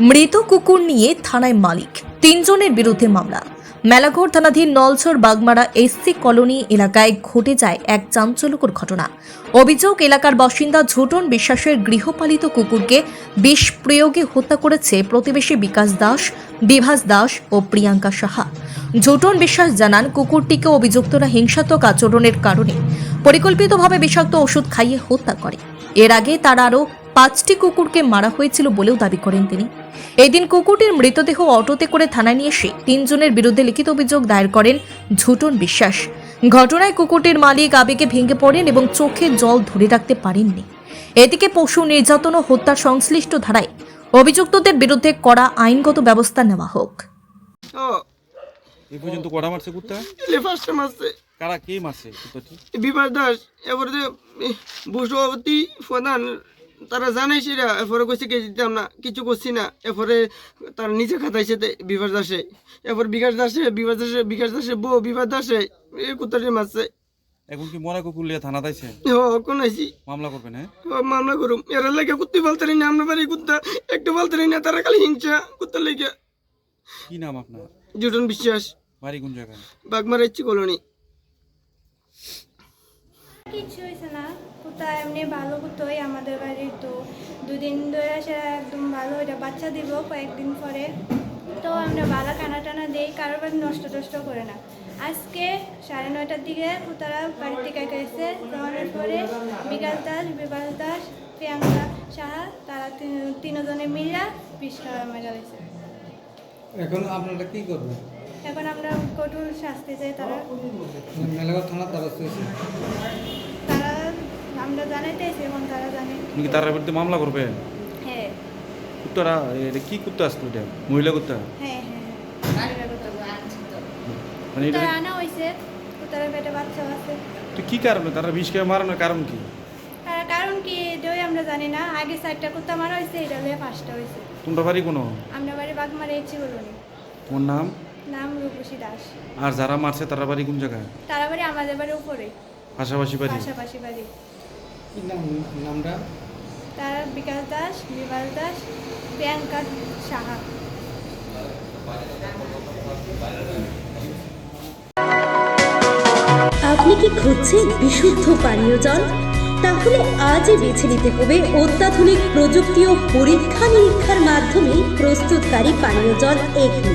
মৃত কুকুর নিয়ে থানায় মালিক। তিনজনের বিরুদ্ধে মামলা। মেলাঘর থানাধীন নলছর বাগমারা এসসি কলোনি এলাকায় ঘটে যায় এক চাঞ্চল্যকর ঘটনা। অভিযোগ, এলাকার বাসিন্দা ঝুটন বিশ্বাসের গৃহপালিত কুকুরকে বিষ প্রয়োগে হত্যা করেছে প্রতিবেশী বিকাশ দাস, বিভাস দাস ও প্রিয়াঙ্কা সাহা। ঝুটন বিশ্বাস জানান, কুকুরটিকে অভিযুক্তরা হিংসাত্মক আচরণের কারণে পরিকল্পিতভাবে বিষাক্ত ওষুধ খাইয়ে হত্যা করে। এর আগে তার আরও পাঁচটি কুকুরকে মারা হয়েছিল বলেও দাবি করেন তিনি। এদিন কুকুরটির মৃতদেহ অটোতে করে থানায় নিয়ে এসে তিনজনের বিরুদ্ধে লিখিত অভিযোগ দায়ের করেন ঝুটন বিশ্বাস। ঘটনায় কুকুরটির মালিক আবেগে ভেঙে পড়েন এবং চোখে জল ধরে রাখতে পারেননি। এদিকে পশু নির্যাতন ও হত্যার সংশ্লিষ্ট ধারায় অভিযুক্তদের বিরুদ্ধে কড়া আইনগত ব্যবস্থা নেওয়া হোক। ও। পর্যন্ত কটা মারছে কুত্তা? এলে ফার্স্টে মারছে। কারা কে মারছে কুত্তাটি? বিভাস দাস প্রধান তারা জানাই সেটা এরপরে কইছে কে দিতাম না কিছু করছি না এরপরে তারা নিজে খাতাইছে তে বিভাস দাসে। এরপর বিকাশ দাসে বিভাস দাসে বিকাশ দাসে বউ বিভাস দাসে এই কুত্তাটি মারছে। এখন কি মরা কুকুর লিয়ে থানা দাইছে ও কোন আইছি। মামলা করবেন হ্যাঁ? ও মামলা করুম। এরা লেগে কুত্তি বলতে না আমরা বাড়ি কুত্তা একটু বলতে না তারা খালি হিংসা কুত্তা লেগে। কি নাম আপনার? জুটন বিশ্বাস। বাড়ি কোন জায়গায়? বাগমার ইচ্ছি কলোনি। কিছু হয়েছে না। কোথায় এমনি ভালো কোথায় আমাদের বাড়ির তো। দুদিন ধরে সেটা একদম ভালো এটা বাচ্চা দিব কয়েকদিন পরে। তো আমরা বালা কানা টানা দিই, কারোর বাড়ি নষ্ট টষ্ট করে না। আজকে সাড়ে নয়টার দিকে তারা বাড়ি থেকে গেছে যাওয়ার পরে বিকাশ দাস বিকাশ দাস, প্রিয়াঙ্কা সাহা, তারা তিন- তিনজনে মিলা খাওয়া মেজা হয়েছে এখন আপনারা কি করবেন? এখন আমরা কঠোর শাস্তি চাই তারা। মেলাঘর থানা দ্বারস্থ হয়েছে। তারা আমরা জানাইতেছি এবং তারা জানে। আপনি কি তার বিরুদ্ধে মামলা করবেন হ্যাঁ। কুত্তারা এটা কি কুত্তা আসতো এটা? মহিলা কুত্তা? হ্যাঁ হ্যাঁ মানে এটা আনা হয়েছে। তারা পেটে বাচ্চা আছে। তো কি কারণে? তারা বিষ খেয়ে মারানোর কারণ কি? তার কারণ কি এটাই আমরা জানি না। আগে চারটা কুত্তা মারা হয়েছে এটা হয়ে পাঁচটা হয়েছে। তোমরা বাড়ি কোনো? আমরা বাড়ি বাঘ মারে এসেছি বলুন। তোমার নাম? নাম রূপসী দাস। আর যারা মারছে তারা বাড়ি কোন জায়গায়? তারা বাড়ি আমাদের বাড়ির উপরে। পাশাপাশি বাড়ি? পাশাপাশি বাড়ি। কি নাম নামটা? তারা বিকাশ দাস বিভাস দাস প্রিয়াঙ্কা সাহা। আপনি কি খুঁজছেন বিশুদ্ধ পানীয় জল? তাহলে আজই বেছে নিতে হবে অত্যাধুনিক প্রযুক্তি ও পরীক্ষা নিরীক্ষার মাধ্যমে প্রস্তুতকারী পানীয় জল এগনি।